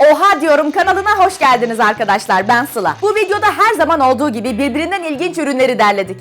Oha diyorum kanalına hoş geldiniz arkadaşlar ben Sıla. Bu videoda her zaman olduğu gibi birbirinden ilginç ürünleri derledik.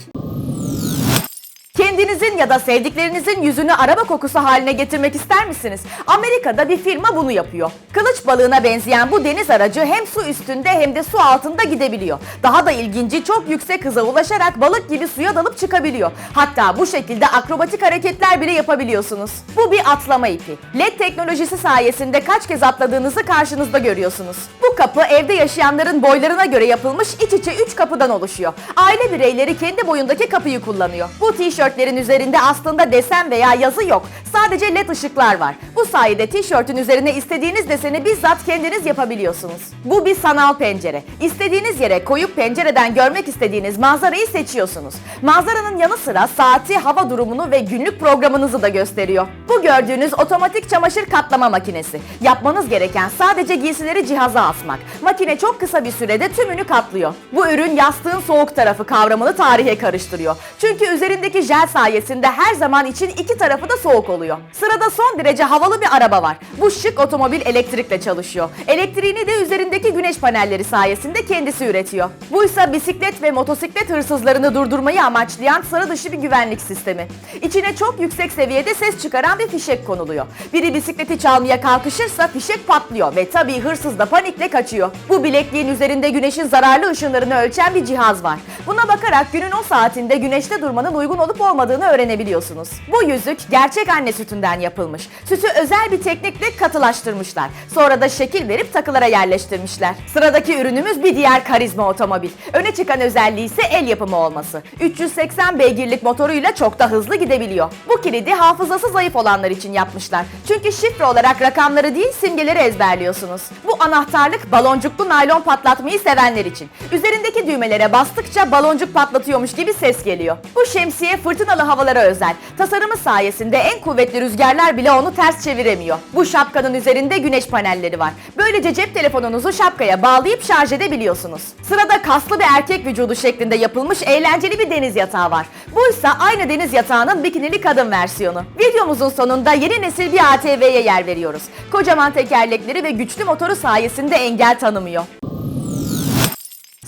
Kendinizin ya da sevdiklerinizin yüzünü araba kokusu haline getirmek ister misiniz? Amerika'da bir firma bunu yapıyor. Kılıç balığına benzeyen bu deniz aracı hem su üstünde hem de su altında gidebiliyor. Daha da ilginci çok yüksek hıza ulaşarak balık gibi suya dalıp çıkabiliyor. Hatta bu şekilde akrobatik hareketler bile yapabiliyorsunuz. Bu bir atlama ipi. LED teknolojisi sayesinde kaç kez atladığınızı karşınızda görüyorsunuz. Bu kapı evde yaşayanların boylarına göre yapılmış iç içe 3 kapıdan oluşuyor. Aile bireyleri kendi boyundaki kapıyı kullanıyor. Bu tişörtlerin üzerinde aslında desen veya yazı yok. Sadece led ışıklar var. Bu sayede tişörtün üzerine istediğiniz deseni bizzat kendiniz yapabiliyorsunuz. Bu bir sanal pencere. İstediğiniz yere koyup pencereden görmek istediğiniz manzarayı seçiyorsunuz. Manzaranın yanı sıra saati, hava durumunu ve günlük programınızı da gösteriyor. Bu gördüğünüz otomatik çamaşır katlama makinesi. Yapmanız gereken sadece giysileri cihaza asmak. Makine çok kısa bir sürede tümünü katlıyor. Bu ürün yastığın soğuk tarafı kavramını tarihe karıştırıyor. Çünkü üzerindeki jel sayesinde her zaman için iki tarafı da soğuk oluyor. Sırada son derece havalı bir araba var. Bu şık otomobil elektrikle çalışıyor. Elektriğini de üzerindeki güneş panelleri sayesinde kendisi üretiyor. Bu ise bisiklet ve motosiklet hırsızlarını durdurmayı amaçlayan sıra dışı bir güvenlik sistemi. İçine çok yüksek seviyede ses çıkaran bir fişek konuluyor. Biri bisikleti çalmaya kalkışırsa fişek patlıyor ve tabii hırsız da panikle kaçıyor. Bu bilekliğin üzerinde güneşin zararlı ışınlarını ölçen bir cihaz var. Buna bakarak günün o saatinde güneşte durmanın uygun olup olmadığını öğrenebiliyorsunuz. Bu yüzük gerçek anne sütünden yapılmış. Sütü özel bir teknikle katılaştırmışlar. Sonra da şekil verip takılara yerleştirmişler. Sıradaki ürünümüz bir diğer karizma otomobil. Öne çıkan özelliği ise el yapımı olması. 380 beygirlik motoruyla çok da hızlı gidebiliyor. Bu kilidi hafızası zayıf olanlar için yapmışlar. Çünkü şifre olarak rakamları değil simgeleri ezberliyorsunuz. Bu anahtarlık baloncuklu naylon patlatmayı sevenler için. Üzerindeki düğmelere bastıkça baloncuk patlatıyormuş gibi ses geliyor. Bu şemsiye fırtınalı havalara özel. Tasarımı sayesinde en kuvvetli rüzgarlar bile onu ters çeviremiyor. Bu şapkanın üzerinde güneş panelleri var. Böylece cep telefonunuzu şapkaya bağlayıp şarj edebiliyorsunuz. Sırada kaslı bir erkek vücudu şeklinde yapılmış eğlenceli bir deniz yatağı var. Bu ise aynı deniz yatağının bikinili kadın versiyonu. Videomuzun sonunda yeni nesil bir ATV'ye yer veriyoruz. Kocaman tekerlekleri ve güçlü motoru sayesinde engel tanımıyor.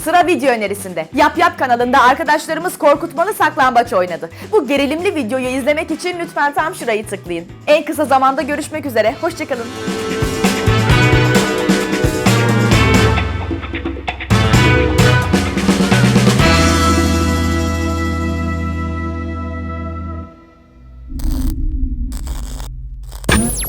Sıra video önerisinde. Yap Yap kanalında arkadaşlarımız korkutmalı saklambaç oynadı. Bu gerilimli videoyu izlemek için lütfen tam şurayı tıklayın. En kısa zamanda görüşmek üzere. Hoşçakalın.